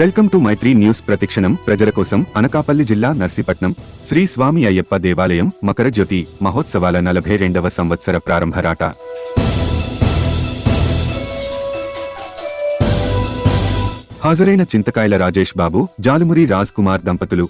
Welcome to Maitri news ప్రతిక్షణం. ప్రజల కోసం అనకాపల్లి జిల్లా నర్సీపట్నం. శ్రీ స్వామి అయ్యప్ప దేవాలయం మకర జ్యోతి మహోత్సవాల నలభై రెండవ సంవత్సర ప్రారంభరాట హాజరైన చింతకాయల రాజేష్ బాబు జాలుమురి రాజ్ కుమార్ దంపతులు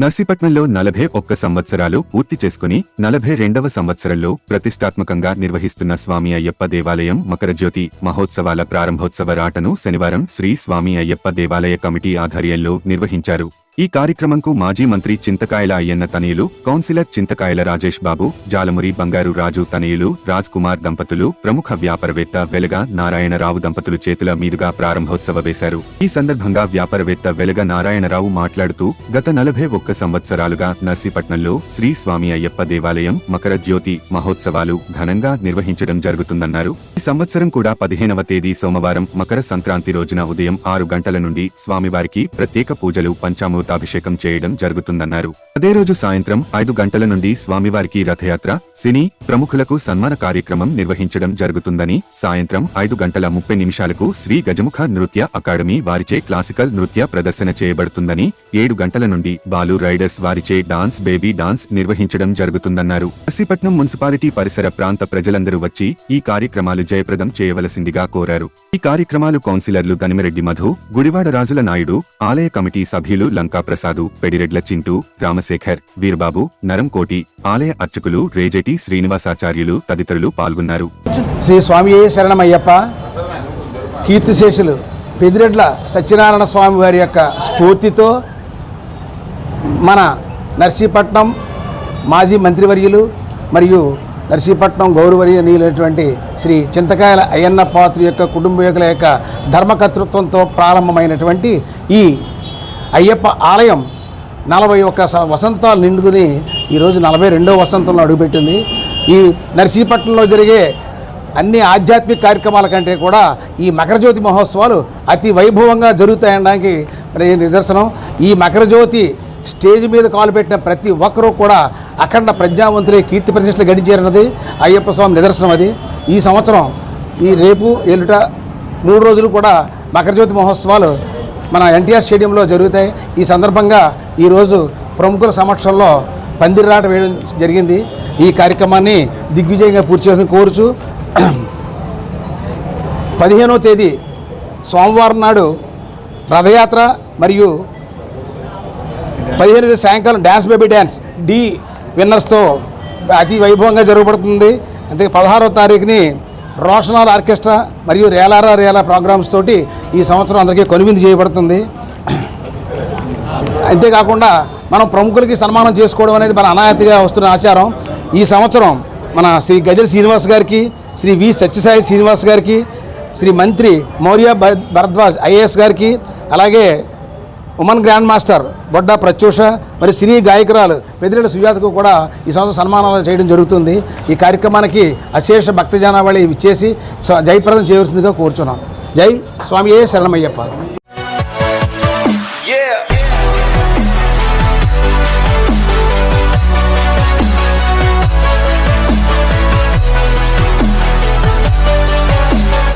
నర్సీపట్నంలో నలభై ఒక్క సంవత్సరాలు పూర్తి చేసుకుని నలభై రెండవ సంవత్సరంలో ప్రతిష్టాత్మకంగా నిర్వహిస్తున్న స్వామి అయ్యప్ప దేవాలయం మకరజ్యోతి మహోత్సవాల ప్రారంభోత్సవ రాటను శనివారం శ్రీ స్వామి అయ్యప్ప దేవాలయ కమిటీ ఆధ్వర్యంలో నిర్వహించారు. ఈ కార్యక్రమంకు మాజీ మంత్రి చింతకాయల అయ్యన్న తనయులు కౌన్సిలర్ చింతకాయల రాజేష్ బాబు జాలమురి బంగారు రాజు తనయులు రాజ్ కుమార్ దంపతులు ప్రముఖ వ్యాపారవేత్త వెలగ నారాయణరావు దంపతులు చేతుల మీదుగా ప్రారంభోత్సవ వేశారు. ఈ సందర్భంగా వ్యాపారవేత్త వెలగ నారాయణరావు మాట్లాడుతూ గత నలభై ఒక్క సంవత్సరాలుగా నర్సీపట్నంలో శ్రీ స్వామి అయ్యప్ప దేవాలయం మకర జ్యోతి మహోత్సవాలు ఘనంగా నిర్వహించడం జరుగుతుందన్నారు. ఈ సంవత్సరం కూడా పదిహేనవ తేదీ సోమవారం మకర సంక్రాంతి రోజున ఉదయం ఆరు గంటల నుండి స్వామివారికి ప్రత్యేక పూజలు పట్టాభిషేకం చేయడం జరుగుతుందన్నారు. అదే రోజు సాయంత్రం ఐదు గంటల నుండి స్వామివారికి రథయాత్ర సినీ ప్రముఖులకు సన్మాన కార్యక్రమం నిర్వహించడం జరుగుతుందని సాయంత్రం ఐదు గంటల ముప్పై నిమిషాలకు శ్రీ గజముఖ నృత్య అకాడమీ వారిచే క్లాసికల్ నృత్య ప్రదర్శన చేయబడుతుందని ఏడు గంటల నుండి బాలు రైడర్స్ వారిచే డాన్స్ బేబీ డాన్స్ నిర్వహించడం జరుగుతుందన్నారు. కసిపట్నం మున్సిపాలిటీ పరిసర ప్రాంత ప్రజలందరూ వచ్చి ఈ కార్యక్రమాలు జయప్రదం చేయవలసిందిగా కోరారు. ఈ కార్యక్రమాలు కౌన్సిలర్లు గనిమిరెడ్డి మధు గుడివాడ రాజుల నాయుడు ఆలయ కమిటీ సభ్యులు లంకా ప్రసాదు పెడిరెడ్ల చింటూ రామశేఖర్ వీర్బాబు నరంకోటి ఆలయ అర్చకులు రేజటి శ్రీనివాసాచార్యులు తదితరులు పాల్గొన్నారు. శ్రీ స్వామి శరణమయ్యప్ప కీర్తిశేషులు పెదిరెడ్ల సత్యనారాయణ స్వామి వారి యొక్క స్ఫూర్తితో మన నర్సీపట్నం మాజీ మంత్రివర్యులు మరియు నర్సీపట్నం గౌరవనీయులైనటువంటి శ్రీ చింతకాయల అయ్యన్న పాత్ర యొక్క కుటుంబీకుల యొక్క ధర్మకర్తృత్వంతో ప్రారంభమైనటువంటి ఈ అయ్యప్ప ఆలయం నలభై ఒక్క స- వసంతాలు నిండుకుని ఈరోజు నలభై రెండో వసంతంలో అడుగుపెట్టింది. ఈ నర్సీపట్నంలో జరిగే అన్ని ఆధ్యాత్మిక కార్యక్రమాల కంటే కూడా ఈ మకరజ్యోతి మహోత్సవాలు అతి వైభవంగా జరుగుతాయనడానికి నిదర్శనం. ఈ మకరజ్యోతి స్టేజ్ మీద కాలు పెట్టిన ప్రతి ఒక్కరూ కూడా అఖండ ప్రజ్ఞావంతులే కీర్తి ప్రతిష్టలు గడించారన్నది అయ్యప్ప స్వామి నిదర్శనం అది. ఈ సంవత్సరం ఈ రేపు ఎల్లుట మూడు రోజులు కూడా మకరజ్యోతి మహోత్సవాలు మన ఎన్టీఆర్ స్టేడియంలో జరుగుతాయి. ఈ సందర్భంగా ఈరోజు ప్రముఖుల సమక్షంలో పందిరాట వేయడం జరిగింది. ఈ కార్యక్రమాన్ని దిగ్విజయంగా పూర్తి చేసిన కోరుచు పదిహేనో తేదీ సోమవారం నాడు రథయాత్ర మరియు పదిహేను సాయంకాలం డ్యాన్స్ బేబీ డ్యాన్స్ డి విన్నర్స్తో అతి వైభవంగా జరగబడుతుంది. అంతే పదహారో తారీఖుని రోషనాల్ ఆర్కెస్ట్రా మరియు రేలారా రేలా ప్రోగ్రామ్స్ తోటి ఈ సంవత్సరం అందరికీ కొనువిందు చేయబడుతుంది. అంతేకాకుండా మనం ప్రముఖులకి సన్మానం చేసుకోవడం అనేది మన అనాయతిగా వస్తున్న ఆచారం. ఈ సంవత్సరం మన శ్రీ గజల్ శ్రీనివాస్ గారికి శ్రీ వి సత్యసాయి శ్రీనివాస్ గారికి శ్రీ మంత్రి మౌర్య భరద్వాజ్ ఐఏఎస్ గారికి అలాగే woman grand master Bodda Pratyusha మరి సినీ గాయకురాలు పెదిరెడ్డి సుజాతకు కూడా ఈ సంవత్సరం సన్మానాలు చేయడం జరుగుతుంది. ఈ కార్యక్రమానికి అశేష భక్తజనావళి ఇచ్చేసి జయప్రదం చేయవలసిందిగా కోరుచున్నాం. జై స్వామియే శరణమయ్యప్ప.